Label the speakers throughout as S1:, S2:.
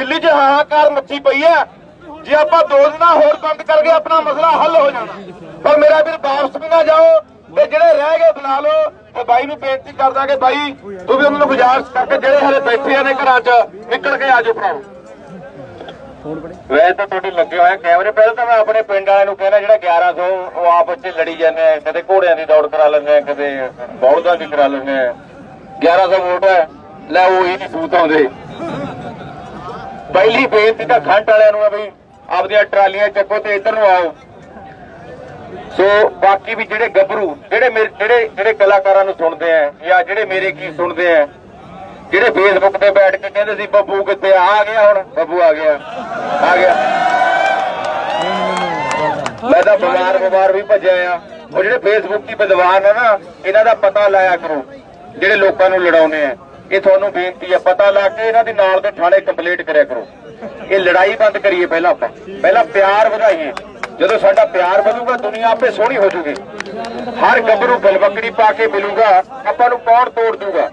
S1: ਦਿੱਲੀ 'ਚ ਹਾਹਾਕਾਰ ਮੱਚੀ ਪਈ ਹੈ। ਜੇ ਆਪਾਂ ਦੋ ਦਿਨਾਂ ਹੋਰ ਬੰਦ ਕਰ ਆਪਣਾ ਮਸਲਾ ਹੱਲ ਹੋ ਜਾਣਾ ਪਰ ਮੇਰਾ ਵੀਰ ਵਾਪਸ ਵੀ ਨਾ ਜਾਓ ਤੇ ਜਿਹੜੇ ਰਹਿ ਗਏ ਬੁਲਾ ਲਓ ਤੇ ਬਾਈ ਨੂੰ ਬੇਨਤੀ ਕਰਦਾ ਕਿ ਬਾਈ, ਤੂੰ ਵੀ ਉਹਨਾਂ ਨੂੰ ਗੁਜ਼ਾਰਿਸ਼ ਕਰਕੇ ਜਿਹੜੇ ਹਲੇ ਬੈਠੇ ਨੇ ਘਰਾਂ 'ਚ, ਨਿਕਲ ਕੇ ਆਜੋ ਭਰਾਓ ਵੈਸੇ ਤਾਂ ਤੁਹਾਡੇ ਲੱਗੇ ਹੋਏ ਕੈਮਰੇ, ਪਹਿਲਾਂ ਤਾਂ ਮੈਂ ਆਪਣੇ ਪਿੰਡ ਵਾਲਿਆਂ ਨੂੰ ਕਹਿੰਦਾ ਜਿਹੜਾ 1100 ਉਹ ਆਪਸ ਚ ਲੜੀ ਜਾਂਦੇ ਆ, ਕਦੇ ਘੋੜਿਆਂ ਦੀ ਦੌੜ ਕਰਾ ਲੈਂਦੇ ਆ, ਕਦੇ ਬੌਲਦਾਂ ਦੀ ਕਰਾ ਲੈਂਦੇ ਆ। 1100 ਵੋਟ ਹੈ। ਲੈ ਉਹ ਹੀ ਨਹੀਂ ਸੂਤ ਆਉਂਦੇ। ਪਹਿਲੀ ਬੇਨਤੀ ਤਾਂ ਖੰਡ ਵਾਲਿਆਂ ਨੂੰ ਹੈ ਬਈ, ਆਪਦੀਆਂ ਟਰਾਲੀਆਂ ਚੱਕੋ ਤੇ ਇੱਧਰ ਨੂੰ ਆਓ। ਸੋ ਬਾਕੀ ਵੀ ਜਿਹੜੇ ਗੱਭਰੂ, ਜਿਹੜੇ ਮੇਰੇ, ਜਿਹੜੇ ਜਿਹੜੇ ਕਲਾਕਾਰਾਂ ਨੂੰ ਸੁਣਦੇ ਆ, ਜਾਂ ਜਿਹੜੇ ਮੇਰੇ ਕੀ ਸੁਣਦੇ ਆ, ਜਿਹੜੇ ਫੇਸਬੁੱਕ ਤੇ ਬੈਠ ਕੇ ਕਹਿੰਦੇ ਸੀ, ਬੱਬੂ ਕਿੱਥੇ ਆ? ਆ ਗਿਆ ਹੁਣ, ਬੱਬੂ ਆ ਗਿਆ। ਆ ਗਿਆ। ਮੈਂ ਤਾਂ ਬਿਮਾਰ ਬਿਮਾਰ ਵੀ ਭੱਜਿਆ ਆ। ਉਹ ਜਿਹੜੇ ਫੇਸਬੁੱਕ ਦੀ ਵਿਦਵਾਨ ਆ ਨਾ, ਇਹਨਾਂ ਦਾ ਪਤਾ ਲਾਇਆ ਕਰੋ, ਜਿਹੜੇ ਲੋਕਾਂ ਨੂੰ ਲੜਾਉਨੇ ਆ। ਇਹ ਤੁਹਾਨੂੰ ਬੇਨਤੀ ਹੈ ਪਤਾ ਲਾ ਕੇ ਇਹਨਾਂ ਦੇ ਨਾਲ ਦੇ ਥਾਣੇ ਕੰਪਲੀਟ ਕਰਿਆ ਕਰੋ। ਇਹ ਲੜਾਈ ਬੰਦ ਕਰੀਏ ਪਹਿਲਾਂ ਆਪਾਂ। ਪਹਿਲਾਂ ਪਿਆਰ ਵਧਾਈਏ। ਜਦੋਂ ਸਾਡਾ ਪਿਆਰ ਵਧੂਗਾ, ਦੁਨੀਆ ਆਪੇ ਸੋਹਣੀ ਹੋ ਜੂਗੀ। ਹਰ ਗੱਭਰੂ ਗਲਵਕੜੀ ਪਾ ਕੇ ਮਿਲੂਗਾ, ਆਪਾਂ ਨੂੰ ਕੌਣ ਤੋੜ ਦੂਗਾ?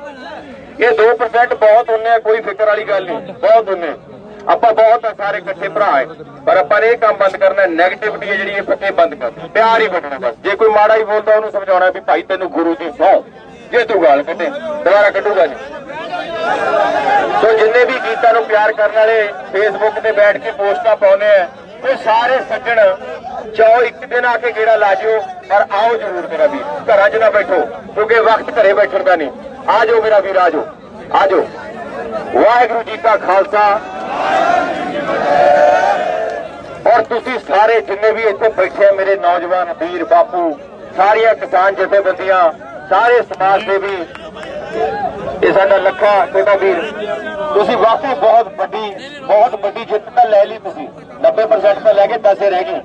S1: ਇਹ 2% ਬਹੁਤ ਹੁੰਨੇ ਆ, ਕੋਈ ਫਿਕਰ ਵਾਲੀ ਗੱਲ ਨਹੀਂ। ਬਹੁਤ ਹੁੰਨੇ ਆਪਾਂ ਬਹੁਤ ਆ, ਸਾਰੇ ਇਕੱਠੇ ਭਰਾ ਹੈ ਪਰ ਆਪਾਂ ਇਹ ਕੰਮ ਬੰਦ ਕਰਨਾ ਨੈਗੇਟਿਵਿਟੀ ਜਿਹੜੀ, ਇਹ ਫੱਕੇ ਬੰਦ ਕਰਨੀ ਪਿਆਰ ਹੀ ਕੱਢਣਾ ਬਸ। ਜੇ ਕੋਈ ਮਾੜਾ ਹੀ ਬੋਲਦਾ, ਉਹਨੂੰ ਸਮਝਾਉਣਾ ਵੀ ਭਾਈ ਤੈਨੂੰ ਗੁਰੂ ਦੀ ਸੌ। ਜੇ ਤੂੰ ਗਾਲ ਕੱਢੇ, ਦੁਬਾਰਾ ਕੱਢੂਗਾ ਨਹੀਂ। ਗੀਤਾਂ ਨੂੰ ਪਿਆਰ ਕਰਨ ਵਾਲੇ ਫੇਸਬੁੱਕ ਤੇ ਬੈਠ ਕੇ ਪੋਸਟਾਂ ਪਾਉਂਦੇ ਆ। ਉਹ ਸਾਰੇ ਸੱਜਣ ਚਾਹੋ ਇੱਕ ਦਿਨ ਆ ਕੇ ਗੇੜਾ ਲਾ ਪਰ ਆਓ ਜ਼ਰੂਰ ਮੇਰਾ ਵੀਰ। ਘਰਾਂ 'ਚ ਨਾ ਬੈਠੋ, ਕਿਉਂਕਿ ਵਕਤ ਘਰੇ ਬੈਠਣ ਦਾ ਨਹੀਂ। ਆ ਜਾਓ ਮੇਰਾ ਵੀਰ, ਆ ਜਾਓ। ਆ ਜਾਓ। ਵਾਹਿਗੁਰੂ ਜੀ ਕਾ ਖਾਲਸਾ। ਔਰ ਤੁਸੀਂ ਸਾਰੇ ਜਿੰਨੇ ਵੀ ਇੱਥੇ ਬੈਠੇ ਆ, ਮੇਰੇ ਨੌਜਵਾਨ ਵੀਰ, ਬਾਪੂ, ਸਾਰੀਆਂ ਕਿਸਾਨ ਜਥੇਬੰਦੀਆਂ, ਸਾਰੇ ਸਮਾਜ ਸੇਵੀ, ਇਹ ਸਾਡਾ ਲੱਖਾ ਛੋਟਾ ਵੀਰ। ਤੁਸੀਂ ਵਾਕਈ ਬਹੁਤ ਵੱਡੀ ਬਹੁਤ ਵੱਡੀ ਜਿੱਤ ਤਾਂ ਲੈ ਲਈ ਤੁਸੀਂ। 90% ਤਾਂ ਲੈ ਕੇ 10 ਰਹਿ ਗਏ।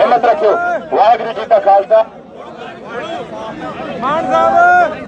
S1: ਹਿੰਮਤ ਰੱਖਿਓ। ਵਾਹਿਗੁਰੂ ਜੀ ਕਾ ਖਾਲਸਾ।
S2: ਮਾਨ ਸਾਹਿਬ।